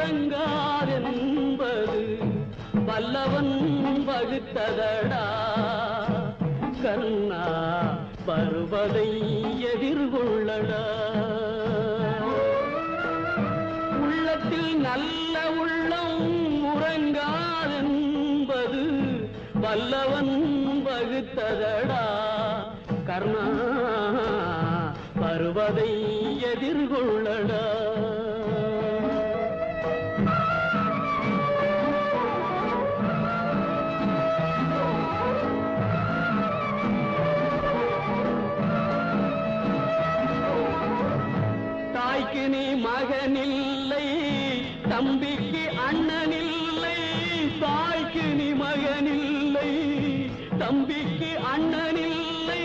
முழங்காரென்பது பல்லவன் வகுத்ததடா. கண்ணா பருவதை எதிர்கொள்ளடா. உள்ளத்தில் நல்ல உள்ளம் முறங்காதென்பது வல்லவன் வகுத்ததடா. கர்ணா பருவதை எதிர்கொள்ளடா. தம்பிக்கு நீ மகனில்லை. தம்பிக்கு அண்ணனில்லை. தாய்க்கு நீ மகனில்லை. தம்பிக்கு அண்ணனில்லை.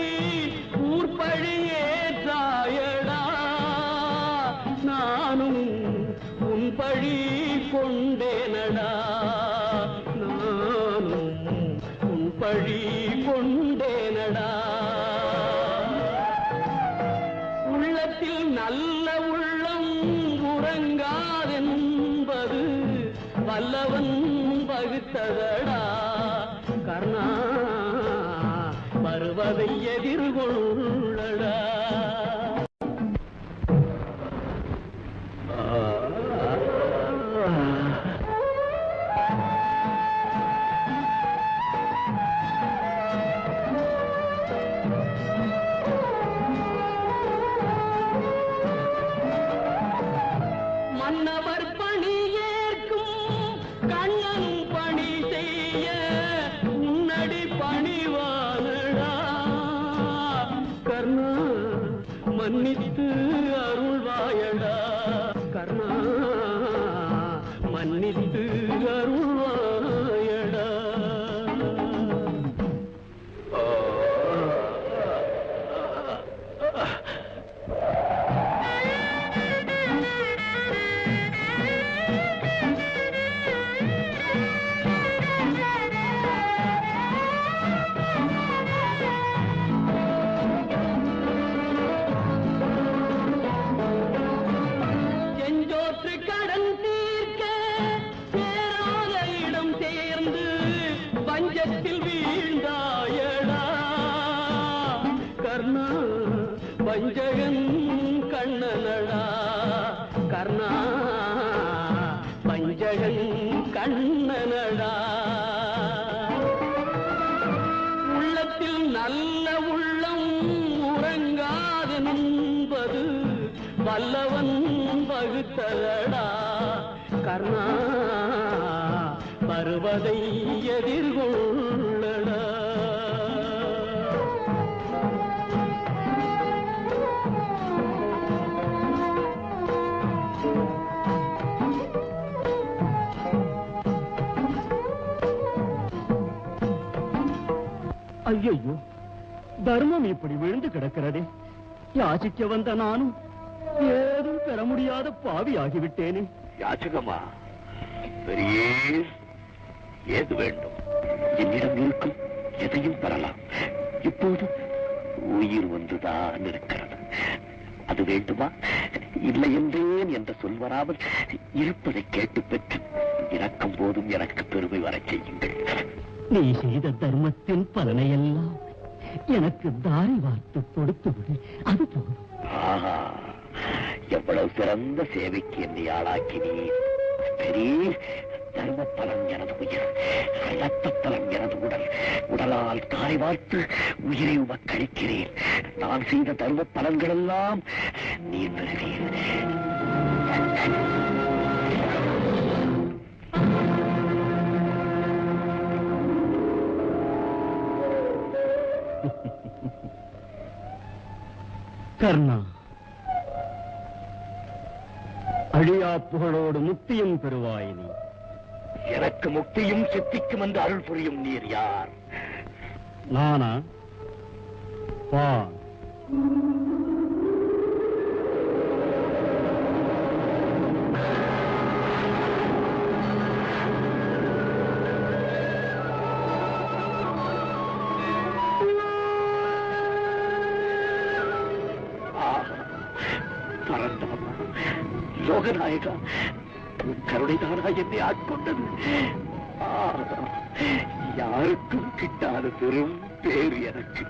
ஊர்பழி ஏற்றாயடா. நானும் உன் பழி கொண்டேனடா. நானும் உன் பழி வல்லவன் வகுத்ததடா கர்ணா வருவதை எதிர்கொள்ளும் பஞ்சகன் கண்ணனடா. கர்ணா பஞ்சகன் கண்ணனடா. உள்ளத்தில் நல்ல உள்ளம் உறங்காது நின்பது வல்லவன் வகுத்ததடா கர்ணா பருவதை எதிர்கொள்ளடா ஐயோ தர்மம் இப்படி விழுந்து கிடக்கிறதே. யாசிக்க வந்த நானும் ஏதும் பெற முடியாத பாவி ஆகிவிட்டேனே யாச்சகமா ஏது வேண்டும்? என்னிடம் இருக்கும் எதையும் பெறலாம். இப்போது உயிர் ஒன்றுதான் இருக்கிறது அது வேண்டுமா? இல்லை என்றேன் என்ற சொல்வராமல் இருப்பதை கேட்டு பெற்று இறக்கும் போதும் எனக்கு பெருமை வரச் செய்யுங்கள். நீ செய்த தர்மத்தின் பலனையெல்லாம் எனக்கு தாரி வார்த்து கொடுத்து விடு. அது போதும். எவ்வளவு சிறந்த சேவைக்கு என்னை ஆளாக்கினீர். பெரிய தர்ம பலம் எனது உயிர் ரத்த பலம் எனது உடல். உடலால் தாய் வார்த்து உயிரை உமக்களிக்கிறேன் நான் செய்த தர்ம பலன்களெல்லாம் நீர் பெறுவீர். கர்ணா. அழியா புகழோடு முக்தியும் பெறுவாய் நீ. எனக்கு முக்தியும் சித்திக்கும் என்று அருள் புரியும் நீர் யார்? நானா? வா லோகநாயகா கருணைதானா என்னை ஆட்கொண்டது? யாருக்கும் கிட்டாத பெரும் பேர் எனக்கு.